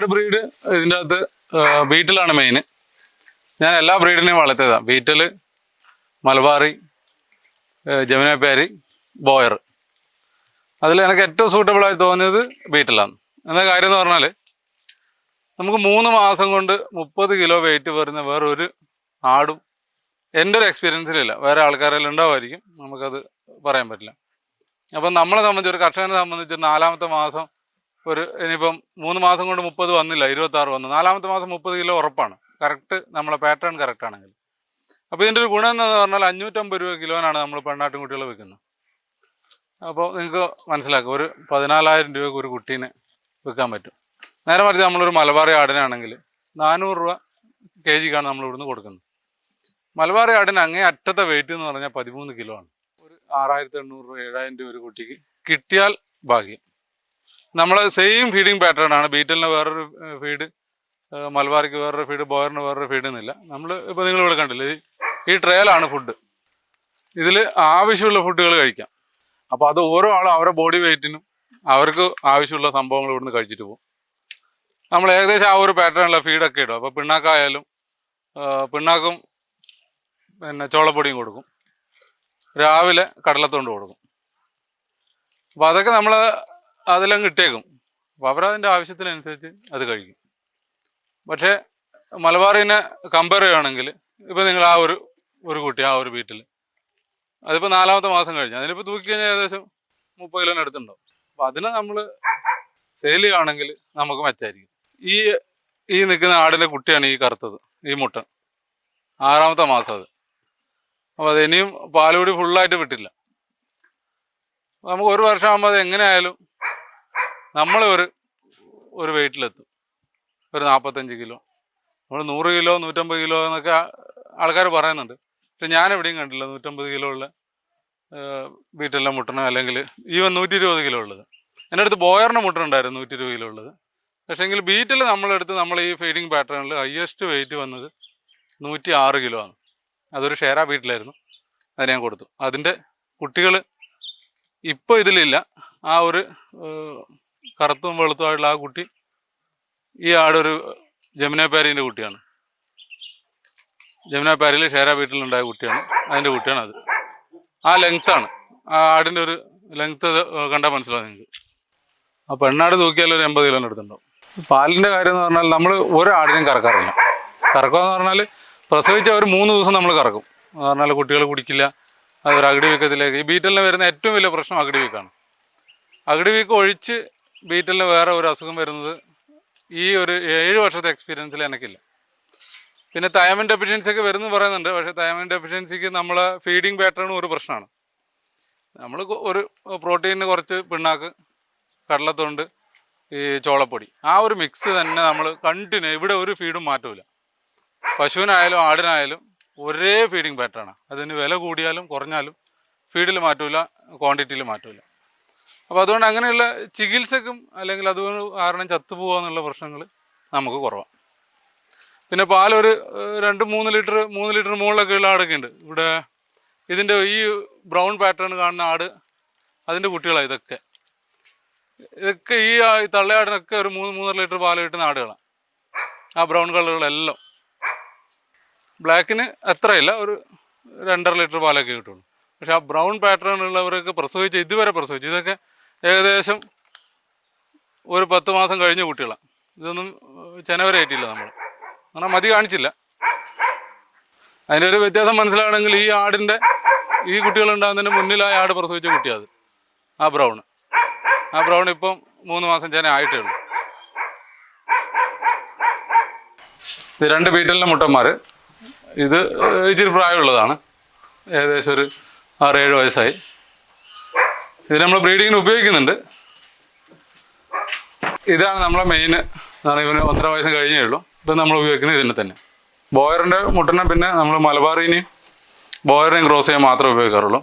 ആട് ബ്രീഡ് ഇതിന്റെ അകത്ത് ബീറ്റിലാണ് മെയിൻ ഞാൻ എല്ലാ ബ്രീഡിനെയും വളർത്തിയതാണ് ബീറ്റൽ മലബാറി ജമുനപ്പാരി ബോയർ അതിൽ എനിക്ക് ഏറ്റവും സൂട്ടബിളായി തോന്നിയത് ബീറ്റിലാണ് എന്ന കാര്യം എന്ന് പറഞ്ഞാൽ നമുക്ക് മൂന്ന് മാസം കൊണ്ട് മുപ്പത് കിലോ വെയിറ്റ് വരുന്ന വേറൊരു ആടും എന്റെ ഒരു എക്സ്പീരിയൻസിലില്ല വേറെ ആൾക്കാരെല്ലാം ഉണ്ടാവുമായിരിക്കും. നമുക്കത് പറയാൻ പറ്റില്ല. അപ്പം നമ്മളെ സംബന്ധിച്ച് ഒരു കർഷകനെ സംബന്ധിച്ച് നാലാമത്തെ മാസം ഒരു ഇനിയിപ്പം മൂന്ന് മാസം കൊണ്ട് മുപ്പത് വന്നില്ല ഇരുപത്തി ആറ് വന്നു. നാലാമത്തെ മാസം മുപ്പത് കിലോ ഉറപ്പാണ്. കറക്റ്റ് നമ്മളെ പാറ്റേൺ കറക്റ്റ് ആണെങ്കിൽ. അപ്പോൾ ഇതിന്റെ ഒരു ഗുണം എന്ന് പറഞ്ഞാൽ അഞ്ഞൂറ്റമ്പത് രൂപ കിലോനാണ് നമ്മൾ പെണ്ണാട്ടും കുട്ടികൾ വെക്കുന്നത് അപ്പോൾ നിങ്ങൾക്ക് മനസ്സിലാക്കുക ഒരു പതിനാലായിരം രൂപയ്ക്ക് ഒരു കുട്ടീനെ വിൽക്കാൻ പറ്റും. നേരെ മറിച്ച് നമ്മളൊരു മലബാറി ആടിനാണെങ്കിൽ നാനൂറ് രൂപ കെ ജിക്കാണ് നമ്മൾ ഇവിടുന്ന് കൊടുക്കുന്നത്. മലബാറി ആടിന് അങ്ങേ അറ്റത്തെ വെയിറ്റ് എന്ന് പറഞ്ഞാൽ പതിമൂന്ന് കിലോ ആണ്. ഒരു ആറായിരത്തി എണ്ണൂറ് രൂപ ഏഴായിരം രൂപ ഒരു കുട്ടിക്ക് കിട്ടിയാൽ ഭാഗ്യം. നമ്മൾ സെയിം ഫീഡിങ് പാറ്റേൺ ആണ്. ബീറ്റലിന് വേറൊരു ഫീഡ് മലബാറിക്ക് വേറൊരു ഫീഡ് ബോയറിന് വേറൊരു ഫീഡ് എന്നില്ല. നമ്മൾ ഇപ്പോൾ നിങ്ങൾ ഇവിടെ കണ്ടില്ലേ ഈ- ട്രയലാണ് ഫുഡ് ഇതിൽ ആവശ്യമുള്ള ഫുഡുകൾ കഴിക്കാം. അപ്പോൾ അത് ഓരോ ആളും അവരുടെ ബോഡി വെയ്റ്റിനും അവർക്ക് ആവശ്യമുള്ള സംഭവങ്ങൾ ഇവിടുന്ന് കഴിച്ചിട്ട് പോകും. നമ്മൾ ഏകദേശം ആ ഒരു പാറ്റേണുള്ള ഫീഡൊക്കെ ഇടും. അപ്പോൾ പിണ്ണാക്കായാലും പിണ്ണാക്കും പിന്നെ ചോളപ്പൊടിയും കൊടുക്കും. രാവിലെ കടലത്തോണ്ട് കൊടുക്കും. അപ്പോൾ അതൊക്കെ നമ്മൾ അതിലങ്ങ് ഇട്ടേക്കും. അപ്പോൾ അവരതിന്റെ ആവശ്യത്തിനനുസരിച്ച് അത് കഴിക്കും. പക്ഷേ മലബാറിനെ കമ്പയർ ചെയ്യുകയാണെങ്കിൽ ഇപ്പോൾ നിങ്ങൾ ആ ഒരു ഒരു കുട്ടി ആ ഒരു വീട്ടിൽ അതിപ്പോൾ നാലാമത്തെ മാസം കഴിഞ്ഞു അതിനിപ്പോൾ തൂക്കി കഴിഞ്ഞാൽ ഏകദേശം മുപ്പത് കിലോന് അടുത്തുണ്ടാവും. അപ്പോൾ അതിനെ നമ്മൾ സെയിൽ ചെയ്യുകയാണെങ്കിൽ നമുക്ക് മെച്ചായിരിക്കും. ഈ ഈ നിൽക്കുന്ന ആടിലെ കുട്ടിയാണ് ഈ കറുത്തത് ഈ മുട്ടൻ ആറാമത്തെ മാസം അത്. അപ്പോൾ അത് ഇനിയും പാലുകൂടി ഫുള്ളായിട്ട് വിട്ടില്ല. നമുക്ക് ഒരു വർഷമാകുമ്പോൾ അത് എങ്ങനെയായാലും നമ്മൾ ഒരു ഒരു വെയിറ്റിലെത്തും. ഒരു നാൽപ്പത്തഞ്ച് കിലോ. നമ്മൾ നൂറ് കിലോ നൂറ്റമ്പത് കിലോ എന്നൊക്കെ ആൾക്കാർ പറയുന്നുണ്ട്. പക്ഷെ ഞാൻ എവിടെയും കണ്ടില്ല നൂറ്റമ്പത് കിലോ ഉള്ള വീട്ടെല്ലാം മുട്ടണം അല്ലെങ്കിൽ ഈവൻ നൂറ്റി ഇരുപത് കിലോ ഉള്ളത്. എന്റെ അടുത്ത് ബോയറിന്റെ മുട്ടനുണ്ടായിരുന്നു നൂറ്റി ഇരുപത് കിലോ ഉള്ളത്. പക്ഷേങ്കിൽ ബീറ്റിൽ നമ്മളെടുത്ത് നമ്മൾ ഈ ഫീഡിങ് പാറ്റേണിൽ ഹയസ്റ്റ് വെയിറ്റ് വന്നത് നൂറ്റി ആറ് കിലോ ആണ്. അതൊരു ഷെയറാ ബീറ്റിലായിരുന്നു അത് ഞാൻ കൊടുത്തു. അതിന്റെ കുട്ടികൾ ഇപ്പോൾ ഇതിലില്ല. ആ ഒരു കറുത്തും വെളുത്തുമായിട്ടുള്ള ആ കുട്ടി ഈ ആടൊരു ജമുന കുട്ടിയാണ്. ജമുന പാരിയിൽ ഷേര വീട്ടിലുണ്ടായ കുട്ടിയാണ്. അതിന്റെ കുട്ടിയാണ് അത്. ആ ലെങ്ത്താണ് ആ ആടിന്റെ ഒരു ലെങ്ത്ത് കണ്ടാൽ മനസ്സിലാവും നിങ്ങൾക്ക്. ആ പെണ്ണാട് തൂക്കിയാൽ ഒരു എൺപത് കിലോന്റെ അടുത്തുണ്ടാവും. പാലിന്റെ കാര്യം എന്ന് പറഞ്ഞാൽ നമ്മൾ ഒരു ആടിനും കറക്കാറില്ല. കറക്കുക എന്ന് പറഞ്ഞാൽ പ്രസവിച്ച ഒരു മൂന്ന് ദിവസം നമ്മൾ കറക്കും. എന്ന് പറഞ്ഞാൽ കുട്ടികൾ കുടിക്കില്ല. അതൊരു അകിടി വീക്കത്തിലേക്ക്. ഈ ബീറ്റലിന് വരുന്ന ഏറ്റവും വലിയ പ്രശ്നം അകിടി വീക്കാണ്. അകിടി വീക്ക് ഒഴിച്ച് ബീറ്റലിന് വേറെ ഒരു അസുഖം വരുന്നത് ഈ ഒരു ഏഴ് വർഷത്തെ എക്സ്പീരിയൻസിൽ എനിക്കില്ല. പിന്നെ തയമൻ ഡെഫിഷ്യൻസി ഒക്കെ വരുന്നു പറയുന്നുണ്ട്. പക്ഷേ തയമൻ ഡെഫിഷ്യൻസിക്ക് നമ്മളെ ഫീഡിങ് പാറ്റേണും ഒരു പ്രശ്നമാണ്. നമ്മൾ ഒരു പ്രോട്ടീനിന് കുറച്ച് പിണ്ണാക്ക് കടലത്തുണ്ട് ഈ ചോളപ്പൊടി. ആ ഒരു മിക്സ് തന്നെ നമ്മൾ കണ്ടിന്യൂ ഇവിടെ ഒരു ഫീഡും മാറ്റൂല. പശുവിനായാലും ആടിനായാലും ഒരേ ഫീഡിങ് പാറ്റേണാണ് അതിന് വില കൂടിയാലും കുറഞ്ഞാലും ഫീഡിൽ മാറ്റൂല ക്വാണ്ടിറ്റിയിൽ മാറ്റൂല. അപ്പോൾ അതുകൊണ്ട് അങ്ങനെയുള്ള ചികിത്സക്കും അല്ലെങ്കിൽ അതുകൊണ്ട് കാരണം ചത്തുപോകുക എന്നുള്ള പ്രശ്നങ്ങൾ നമുക്ക് കുറവാണ് പിന്നെ പാലൊരു രണ്ട് മൂന്ന് ലിറ്റർ മൂന്ന് ലിറ്റർ മുകളിലൊക്കെ ഉള്ള ആടൊക്കെ ഉണ്ട്. ഇവിടെ ഇതിന്റെ ഈ ബ്രൗൺ പാറ്റേൺ കാണുന്ന ആട് അതിന്റെ കുട്ടികളാണ് ഇതൊക്കെ. ഇതൊക്കെ ഈ തള്ളയാടിനൊക്കെ ഒരു മൂന്ന് മൂന്നര ലിറ്റർ പാൽ കിട്ടുന്ന ആടുകളാണ് ആ ബ്രൗൺ കളറുകളെല്ലാം. ബ്ലാക്കിന് എത്രയില്ല ഒരു രണ്ടര ലിറ്റർ പാലൊക്കെ കിട്ടുള്ളൂ. പക്ഷെ ആ ബ്രൗൺ പാറ്റേൺ ഉള്ളവരൊക്കെ പ്രസവിച്ച് ഇതുവരെ പ്രസവിച്ചു ഇതൊക്കെ ഏകദേശം ഒരു പത്ത് മാസം കഴിഞ്ഞ കുട്ടികളാണ് ഇതൊന്നും ചെനവരേറ്റില്ല നമ്മൾ. അങ്ങനെ മതി കാണിച്ചില്ല. അതിന്റെ ഒരു വ്യത്യാസം മനസ്സിലാണെങ്കിൽ ഈ ആടിന്റെ ഈ കുട്ടികൾ ഉണ്ടാകുന്നതിന് മുന്നിലായ ആട് പ്രസവിച്ച കുട്ടിയാണ് ആ ബ്രൗൺ. ആ ബ്രൗൺ ഇപ്പം മൂന്ന് മാസം ചെന ആയിട്ടേ ഉള്ളൂ. ഇത് രണ്ട് വീട്ടിലെ മുട്ടന്മാർ ഇത് ഇച്ചിരി പ്രായമുള്ളതാണ്. ഏകദേശം ഒരു ആറ് ഏഴ് വയസ്സായി. ഇത് നമ്മൾ ബ്രീഡിങ്ങിന് ഉപയോഗിക്കുന്നുണ്ട്. ഇതാണ് നമ്മളെ മെയിൻ എന്താണ് ഇവന് ഒന്നര വയസ്സ് കഴിഞ്ഞേ ഉള്ളൂ. ഇപ്പം നമ്മൾ ഉപയോഗിക്കുന്നത് ഇതിനെ തന്നെ. ബോയറിന്റെ മുട്ടനെ പിന്നെ നമ്മൾ മലബാറിനെയും ബോയറിനെയും ക്രോസ് ചെയ്യാൻ മാത്രമേ ഉപയോഗിക്കാറുള്ളൂ.